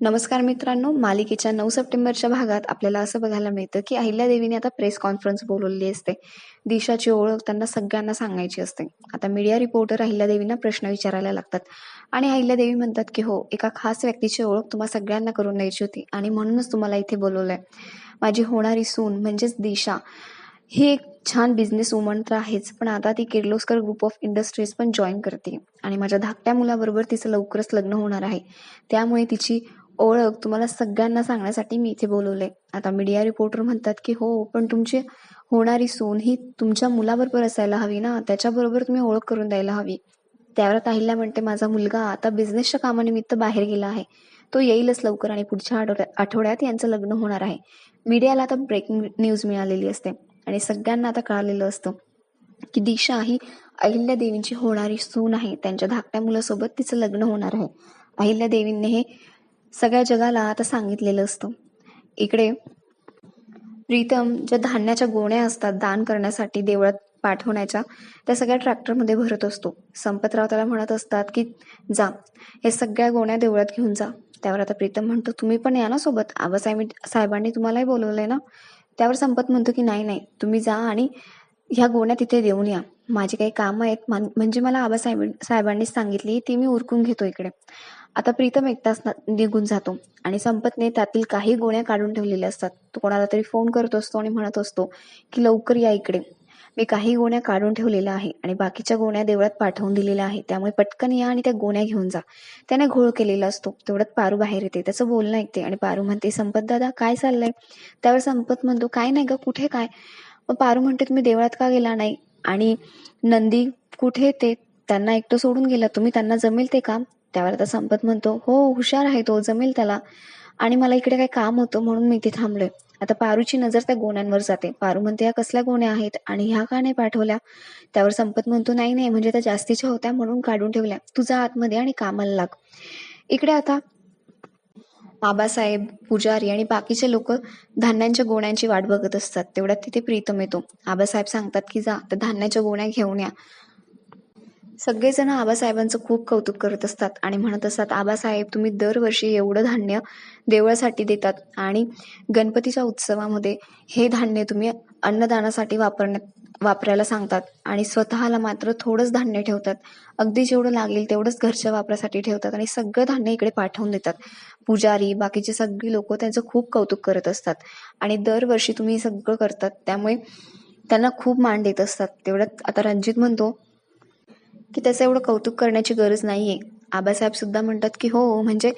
नमस्कार मित्रांनो मालिकेच्या नऊ सप्टेंबरच्या भागात आपल्याला असं बघायला मिळतं की अहिल्या देवीने आता प्रेस कॉन्फरन्स बोलवलेली असते. दिशाची ओळख त्यांना सगळ्यांना सांगायची असते. आता मीडिया रिपोर्टर अहिल्या देवींना प्रश्न विचारायला लागतात. आणि अहिल्या देवी म्हणतात की हो एका खास व्यक्तीची ओळख तुम्हाला सगळ्यांना करून द्यायची होती आणि म्हणूनच तुम्हाला इथे बोलवलंय. माझी होणारी सून म्हणजेच दिशा ही एक छान बिझनेस वुमन तर आहेच पण आता ती किर्लोस्कर ग्रुप ऑफ इंडस्ट्रीज पण जॉईन करते. आणि माझ्या धाकट्या मुलाबरोबर तिचं लवकरच लग्न होणार आहे. त्यामुळे तिची ओळख तुम्हाला सगळ्यांना सांगण्यासाठी मी इथे बोलवले आता मीडिया रिपोर्टर म्हणतात की हो पण तुमची होणारी सून ही तुमच्या मुलाबरोबर असायला हवी ना? त्याच्याबरोबर तुम्ही ओळख करून द्यायला हवी. त्यावर ताहिल्या म्हणते माझा मुलगा आता बिझनेसच्या कामानिमित्त बाहेर गेला आहे. तो येईलच लवकर आणि पुढच्या आठवड्यात आठवड्यात यांचं लग्न होणार आहे. मीडियाला आता ब्रेकिंग न्यूज मिळालेली असते आणि सगळ्यांना आता कळालेलं असतं की दिशा ही अहिल्या देवींची होणारी सून आहे. त्यांच्या धाकट्या मुलासोबत तिचं लग्न होणार आहे. अहिल्या देवींनी हे सगळ्या जगाला आता सांगितलेलं असतं. इकडे प्रीतम ज्या धान्याच्या गोण्या असतात दान करण्यासाठी देवळात पाठवण्याच्या त्या सगळ्या ट्रॅक्टरमध्ये भरत असतो. संपतराव त्याला म्हणत असतात की जा हे सगळ्या गोण्या देवळात घेऊन जा. त्यावर आता प्रीतम म्हणतो तुम्ही पण या ना सोबत. आबासाहेब साहेबांनी तुम्हालाही बोलवलंय ना? त्यावर संपत म्हणतो की नाही नाही. तुम्ही जा आणि ह्या गोण्या तिथे देऊन या. माझे काही काम आहेत म्हणजे मला आबासाहेब साहेबांनीच सांगितली ती मी उरकून घेतो इकडे. आता प्रीतम एकटाच निघून जातो आणि संपतने त्यातील काही गोण्या काढून ठेवलेल्या असतात. तो कोणाला तरी फोन करत असतो आणि म्हणत असतो की लवकर या इकडे. मी काही गोण्या काढून ठेवलेल्या आहे आणि बाकीच्या गोण्या देवळात पाठवून दिलेल्या आहे. त्यामुळे पटकन या आणि त्या गोण्या घेऊन जा. त्याने घोळ केलेला असतो. तेवढ्यात पारू बाहेर येते. त्याचं बोलणं ऐकते आणि पारू म्हणते संपत दादा काय चाललंय? त्यावर संपत म्हणतो काय नाही ग कुठे काय? मग पारू म्हणते तुम्ही देवळात का गेला नाही? आणि नंदी कुठे ते? त्यांना एकटं सोडून गेला. तुम्ही त्यांना जमेल ते काम? त्यावर आता संपत म्हणतो हो हुशार आहे तो जमेल त्याला. आणि मला इकडे काय काम होतं म्हणून मी इथे थांबलोय. आता पारूची नजर त्या गोण्यांवर जाते. पारू म्हणते या कसल्या गोण्या आहेत? आणि ह्या का नाही पाठवल्या? त्यावर संपत म्हणतो नाही नाही म्हणजे त्या जास्तीच्या होत्या म्हणून काढून ठेवल्या. तुझा आतमध्ये आणि कामाला लाग. इकडे आता बाबासाहेब पुजारी आणि बाकीचे लोक धान्यांच्या गोण्यांची वाट बघत असतात. तेवढ्यात तिथे प्रीतम येतो. आबासाहेब सांगतात की जा तर धान्याच्या गोण्या घेऊन या. सगळेजण आबासाहेबांचं खूप कौतुक करत असतात आणि म्हणत असतात आबासाहेब तुम्ही दरवर्षी एवढं धान्य देवळासाठी देतात आणि गणपतीच्या उत्सवामध्ये हे धान्य तुम्ही अन्नदानासाठी वापरण्यात वापरायला सांगतात आणि स्वतःला मात्र थोडंच धान्य ठेवतात. अगदी जेवढं लागेल तेवढंच घरच्या वापरासाठी ठेवतात आणि सगळं धान्य इकडे पाठवून देतात. पुजारी बाकीचे सगळी लोक त्यांचं खूप कौतुक करत असतात. आणि दरवर्षी तुम्ही सगळं करतात त्यामुळे त्यांना खूप मान देत असतात. तेवढ्यात आता रणजित म्हणतो की त्याचं एवढं कौतुक करण्याची गरज नाहीये. आबासाहेब सुद्धा म्हणतात की हो म्हणजे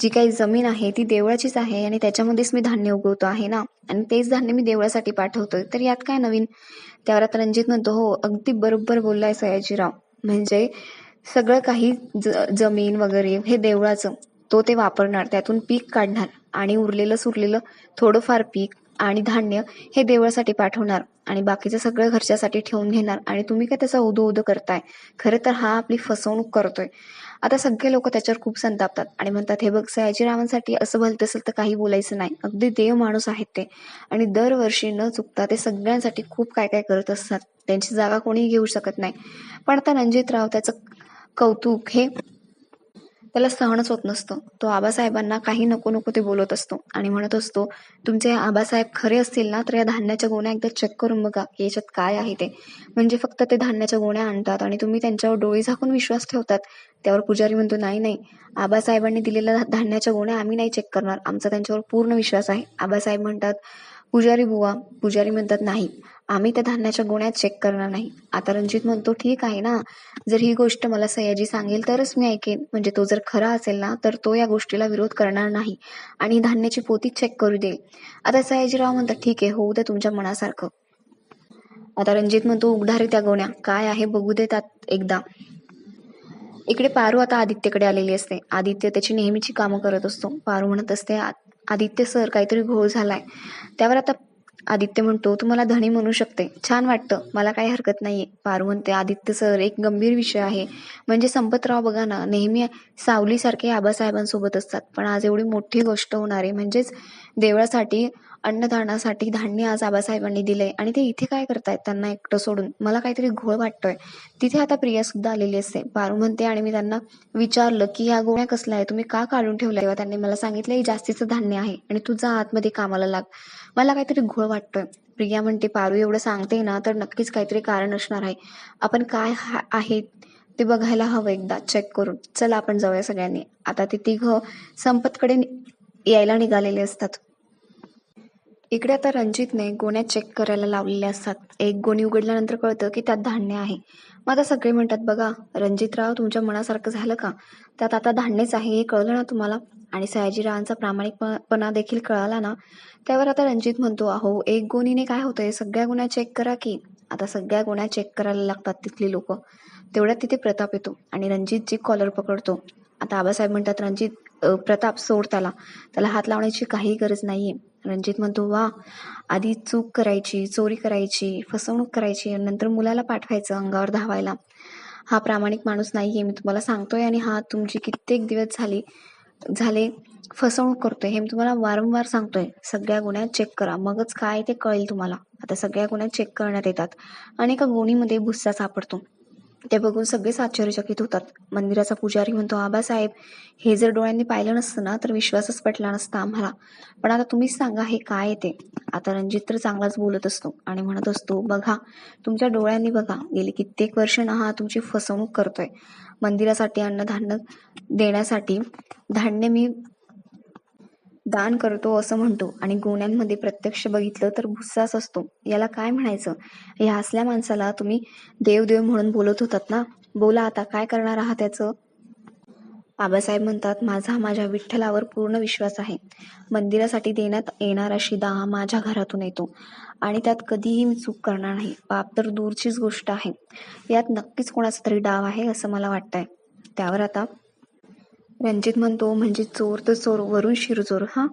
जी काही जमीन आहे ती देवळाचीच आहे आणि त्याच्यामध्येच मी धान्य उगवतो आहे ना. आणि तेच धान्य मी देवळासाठी पाठवतोय. तर यात काय नवीन? त्यावर आता रणजित म्हणतो हो अगदी बरोबर बोललाय सयाजीराव. म्हणजे सगळं काही जमीन वगैरे हे देवळाचं तो ते वापरणार. त्यातून पीक काढणार आणि उरलेलं सुरलेलं थोडंफार पीक आणि धान्य हे देवळासाठी पाठवणार आणि बाकीचं सगळं घरच्यासाठी ठेवून घेणार. आणि तुम्ही काय त्याचा उदो उदो करताय? खरं तर हा आपली फसवणूक करतोय. आता सगळे लोक त्याच्यावर खूप संतापतात आणि म्हणतात हे बघ सयाजीरावांसाठी असं भलत असेल तर काही बोलायचं नाही. अगदी देव माणूस आहेत ते. आणि दरवर्षी न चुकता ते सगळ्यांसाठी खूप काय काय करत असतात. त्यांची जागा कोणीही घेऊ शकत नाही. पण आता रणजितराव त्याचं कौतुक हे त्याला सहनच होत नसतं. तो आबासाहेबांना काही नको नको ते बोलत असतो आणि म्हणत असतो तुमचे आबासाहेब खरे असतील ना तर या धान्याच्या गोण्या एकदा चेक करून बघा की याच्यात काय आहे ते. म्हणजे फक्त ते धान्याच्या गोण्या आणतात आणि तुम्ही त्यांच्यावर डोळे झाकून विश्वास ठेवतात. त्यावर पुजारी म्हणतो नाही नाही आबासाहेबांनी दिलेल्या धान्याच्या गोण्या आम्ही नाही चेक करणार. आमचा त्यांच्यावर पूर्ण विश्वास आहे. आबासाहेब म्हणतात पुजारी बुवा पुजारी म्हणतात नाही आम्ही त्या धान्याच्या गुण्यात चेक करणार नाही. आता रणजित म्हणतो ठीक आहे ना. जर ही गोष्ट मला सयाजी सांगेल तरच मी ऐकेन. म्हणजे तो जर खरा असेल ना तर तो या गोष्टीला विरोध करणार नाही. आणि धान्याची पोती चेक करू देईल. आता सयाजीराव म्हणतात ठीक आहे होऊ दे तुमच्या मनासारखं. आता रणजित म्हणतो उघडारे त्या गोण्या. काय आहे बघू देतात एकदा. इकडे पारू आता आदित्यकडे आलेली असते. आदित्य त्याची नेहमीची कामं करत असतो. पारू म्हणत असते आदित्य सर काहीतरी घोळ झालाय. त्यावर आता आदित्य म्हणतो तुम्हाला धनी म्हणू शकते. छान वाटतं. मला काही हरकत नाहीये. पारू म्हणते आदित्य सर एक गंभीर विषय आहे. म्हणजे संपतराव बघा ना नेहमी सावलीसारखे आबासाहेबांसोबत असतात. पण आज एवढी मोठी गोष्ट होणार आहे. म्हणजेच देवळासाठी अन्नदानासाठी धान्य आज आबासाहेबांनी दिले. आणि ते इथे काय करतायत त्यांना एकटं सोडून? मला काहीतरी घोळ वाटतोय. तिथे आता प्रिया सुद्धा आलेली असते. पारू म्हणते आणि मी त्यांना विचारलं की ह्या गोळ्या कसल्या आहे तुम्ही का काढून ठेवल्या? तेव्हा त्यांनी मला सांगितलं हे जास्तीचं धान्य आहे आणि तुझा आतमध्ये कामाला लाग. मला काहीतरी घोळ वाटतोय. प्रिया म्हणते पारू एवढं सांगते ना तर नक्कीच काहीतरी कारण असणार आहे. आपण काय हा- आहे ते बघायला हवं एकदा. चेक करून. चला आपण जाऊया सगळ्यांनी. आता ते तिघं संपतकडे यायला निघालेले असतात. इकडे आता रणजितने गोण्या चेक करायला लावलेल्या असतात. एक गोणी उघडल्यानंतर कळतं की त्यात धान्य आहे. मग आता सगळे म्हणतात बघा रणजितराव तुमच्या मनासारखं झालं का? त्यात आता धान्यच आहे हे कळलं ना तुम्हाला? आणि सयाजीरावांचा प्रामाणिकपणा देखील कळाला ना? त्यावर आता रणजित म्हणतो अहो एक गोणीने काय होतंय? सगळ्या गुन्ह्या चेक करा की. आता सगळ्या गुन्ह्या चेक करायला लागतात तिथली लोक. तेवढ्यात तिथे प्रताप येतो आणि रणजितची कॉलर पकडतो. आता आबासाहेब म्हणतात रणजित प्रताप सोड त्याला. त्याला हात लावण्याची काही गरज नाहीये. रणजित म्हणतो वा आधी चूक करायची चोरी करायची फसवणूक करायची नंतर मुलाला पाठवायचं अंगावर धावायला. हा प्रामाणिक माणूस नाहीये मी तुम्हाला सांगतोय आणि हा तुमची कित्येक दिवस झाली झाले फसवणूक करतोय. हे मी तुम्हाला वारंवार सांगतोय. सगळ्या गुन्ह्या चेक करा. मगच काय ते कळेल तुम्हाला. आता सगळ्या गुन्ह्या चेक करण्यात येतात. आणि एका गोणीमध्ये भुस्सा सापडतो. ते बघून सगळेच आश्चर्यचकित होतात. मंदिराचा पुजारी म्हणतो आबासाहेब हे जर डोळ्यांनी पाहिलं नसतं ना तर विश्वासच पटला नसता आम्हाला. पण आता तुम्हीच सांगा हे काय येते आता रणजित तर चांगलाच बोलत असतो आणि म्हणत असतो बघा तुमच्या डोळ्यांनी बघा गेली कित्येक वर्ष ना हा तुमची फसवणूक करतोय. मंदिरासाठी अन्नधान्य देण्यासाठी धान्य मी दान करतो असं म्हणतो. आणि गोण्यांमध्ये प्रत्यक्ष बघितलं तर भुस्साच असतो. याला काय म्हणायचं? या असल्या माणसाला तुम्ही देव देव म्हणून बोलत होतात ना? बोला आता काय करणार आहात त्याचं बाबासाहेब म्हणतात माझा माझ्या विठ्ठलावर पूर्ण विश्वास आहे. मंदिरासाठी देण्यात येणारा शिदा माझ्या घरातून येतो. आणि त्यात कधीही मी चूक करणार नाही. पाप तर दूरचीच गोष्ट आहे. यात नक्कीच कोणाचा तरी डाव आहे असं मला वाटतंय. त्यावर आता रणजित म्हणतो म्हणजे चोर तर चोर वरून शिरजोर हा?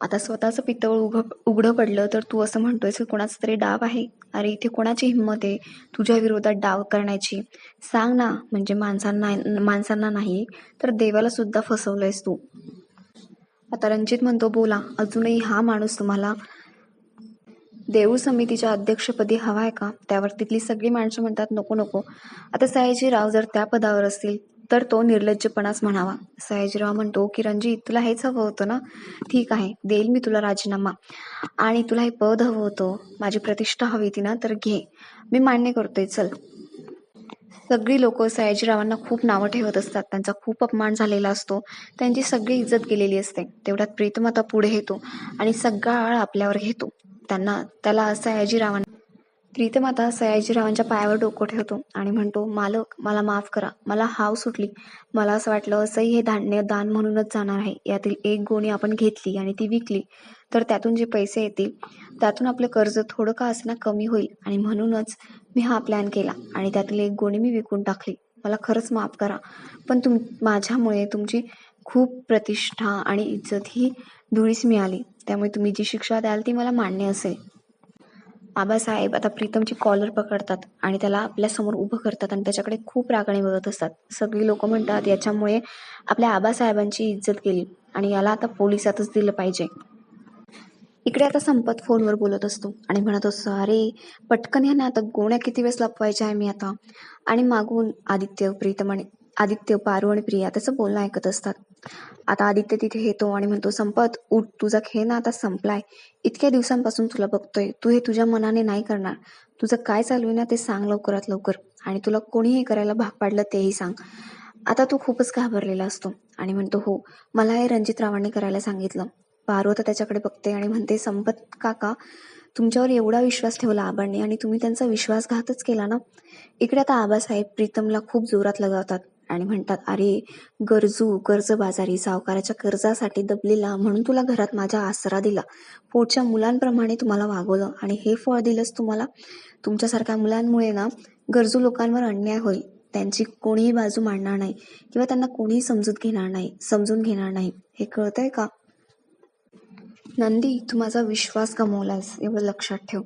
आता स्वतःचं पितळ उघ उघडं पडलं तर तू असं म्हणतोयस की कोणाचा तरी डाव आहे? अरे इथे कोणाची हिंमत आहे? तुझ्या विरोधात डाव करण्याची. सांग ना म्हणजे माणसांना माणसांना नाही तर देवाला सुद्धा फसवलंयस तू. आता रणजित म्हणतो बोला अजूनही हा माणूस तुम्हाला देऊळ समितीच्या अध्यक्षपदी हवा आहे का? त्यावर तिथली सगळी माणसं म्हणतात नको नको. आता सयाजीराव जर त्या पदावर असतील तर तो निर्लज्जपणाच म्हणावा. सयाजीराव म्हणतो की रणजित तुला हेच हवं होतं ना? ठीक आहे देईल मी तुला राजीनामा. आणि तुला हे पद हवं होतं. माझी प्रतिष्ठा हवी ती ना तर घे. मी मान्य करतोय चल. सगळी लोक सयाजीरावांना खूप नावं ठेवत असतात. त्यांचा खूप अपमान झालेला असतो. त्यांची सगळी इज्जत गेलेली असते. तेवढ्यात प्रीतम आता पुढे येतो आणि सगळा आळ आपल्यावर घेतो. त्यांना त्याला सयाजीरावांना प्रीतमाता सयाजीरावांच्या पायावर डोकं ठेवतो आणि म्हणतो मालक मला माफ करा. मला हाव सुटली. मला असं वाटलं असंही हे धान्य दान म्हणूनच जाणार आहे. यातील एक गोणी आपण घेतली आणि ती विकली. तर त्यातून जे पैसे येतील त्यातून आपलं कर्ज थोडं का असणं कमी होईल आणि म्हणूनच मी हा प्लॅन केला आणि त्यातील एक गोणी मी विकून टाकली. मला खरंच माफ करा. पण तुम माझ्यामुळे तुमची खूप प्रतिष्ठा आणि इज्जत ही धुळीस मिळाली. त्यामुळे तुम्ही जी शिक्षा द्याल ती मला मान्य असेल. आबासाहेब आता प्रीतमची कॉलर पकडतात आणि त्याला आपल्यासमोर उभं करतात आणि त्याच्याकडे खूप रागाने बघत असतात. सगळी लोक म्हणतात याच्यामुळे आपल्या आबासाहेबांची इज्जत गेली आणि याला आता पोलिसातच दिलं पाहिजे. इकडे आता संपत फोनवर बोलत असतो आणि म्हणत असतो अरे पटकन ह्या ना आता गोण्या किती वेळेस लपवायच्या आहे मी आता? आणि मागून आदित्य प्रीतम आणि आदित्य पारू आणि प्रिया त्याचं बोलणं ऐकत असतात. आता आदित्य तिथे येतो आणि म्हणतो संपत उठ तुझा खेळ ना आता संपलाय. इतक्या दिवसांपासून तुला बघतोय. तू हे तुझ्या मनाने नाही करणार. तुझं काय चालू आहे ना ते सांग लवकरात लवकर. आणि तुला कोणीही करायला भाग पाडलं तेही सांग. आता तू खूपच घाबरलेला असतो. आणि म्हणतो हो मला हे रणजित रावांनी करायला सांगितलं. पारू आता त्याच्याकडे बघते आणि म्हणते संपत काका तुमच्यावर एवढा विश्वास ठेवला आबांनी आणि तुम्ही त्यांचा विश्वासघातच केला ना? इकडे आता आबासाहेब प्रीतमला खूप जोरात लगावतात. आणि म्हणतात अरे गरजू कर्जबाजारी सावकाराच्या कर्जासाठी दबलेला म्हणून तुला घरात माझा आसरा दिला. पोटच्या मुलांप्रमाणे तुम्हाला वागवलं आणि हे फळ दिलंच तुम्हाला. तुमच्यासारख्या मुलांमुळे ना गरजू लोकांवर अन्याय होईल. त्यांची कोणीही बाजू मांडणार नाही किंवा त्यांना कोणीही समजूत घेणार नाही समजून घेणार नाही. हे कळतंय का? नंदी तू माझा विश्वास गमावलास एवढं लक्षात ठेव.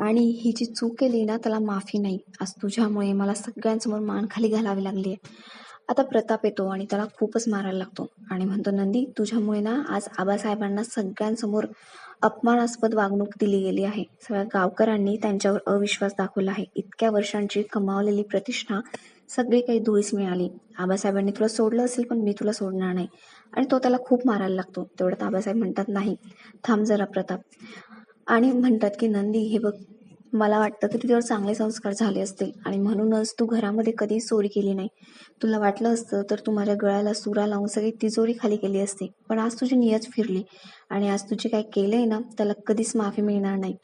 आणि ही जी चूक केली ना त्याला माफी नाही. आज तुझ्यामुळे मला सगळ्यांसमोर मान खाली घालावी लागली आहे. आता प्रताप येतो आणि त्याला खूपच मारायला लागतो. आणि म्हणतो नंदी तुझ्यामुळे ना आज आबासाहेबांना सगळ्यांसमोर अपमानास्पद वागणूक दिली गेली आहे. सगळ्या गावकऱ्यांनी त्यांच्यावर अविश्वास दाखवला आहे. इतक्या वर्षांची कमावलेली प्रतिष्ठा सगळी काही धुळीस मिळाली. आबासाहेबांनी तुला सोडलं असेल पण मी तुला सोडणार नाही. आणि तो त्याला खूप मारायला लागतो. तेवढ्यात आबासाहेब म्हणतात नाही थांब जरा प्रताप. आणि म्हणतात की नंदी हे बघ मला वाटतं की तुझ्यावर चांगले संस्कार झाले असतील आणि म्हणूनच तू घरामध्ये कधी चोरी केली नाही. तुला वाटलं असतं तर तू माझ्या गळ्याला सुरा लावून सगळी तिजोरी खाली केली असते. पण आज तुझी नियत फिरली आणि आज तुझे काय केलंय ना त्याला कधीच माफी मिळणार नाही.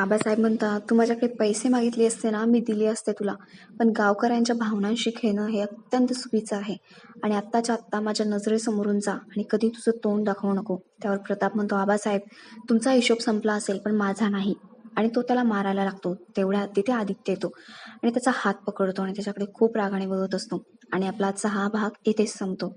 आबासाहेब म्हणतात तू माझ्याकडे पैसे मागितले असते ना मी दिले असते तुला. पण गावकऱ्यांच्या भावनांशी खेळणं हे अत्यंत चुकीचं आहे. आणि आत्ताच्या आत्ता माझ्या नजरेसमोरून जा आणि कधी तुझं तोंड दाखवू नको. त्यावर प्रताप म्हणतो आबासाहेब तुमचा हिशोब संपला असेल पण माझा नाही. आणि तो त्याला मारायला लागतो. तेवढ्या तिथे आदित्य येतो. आणि त्याचा हात पकडतो आणि त्याच्याकडे खूप रागाने बघत असतो. आणि आपला आजचा हा भाग इथेच संपतो.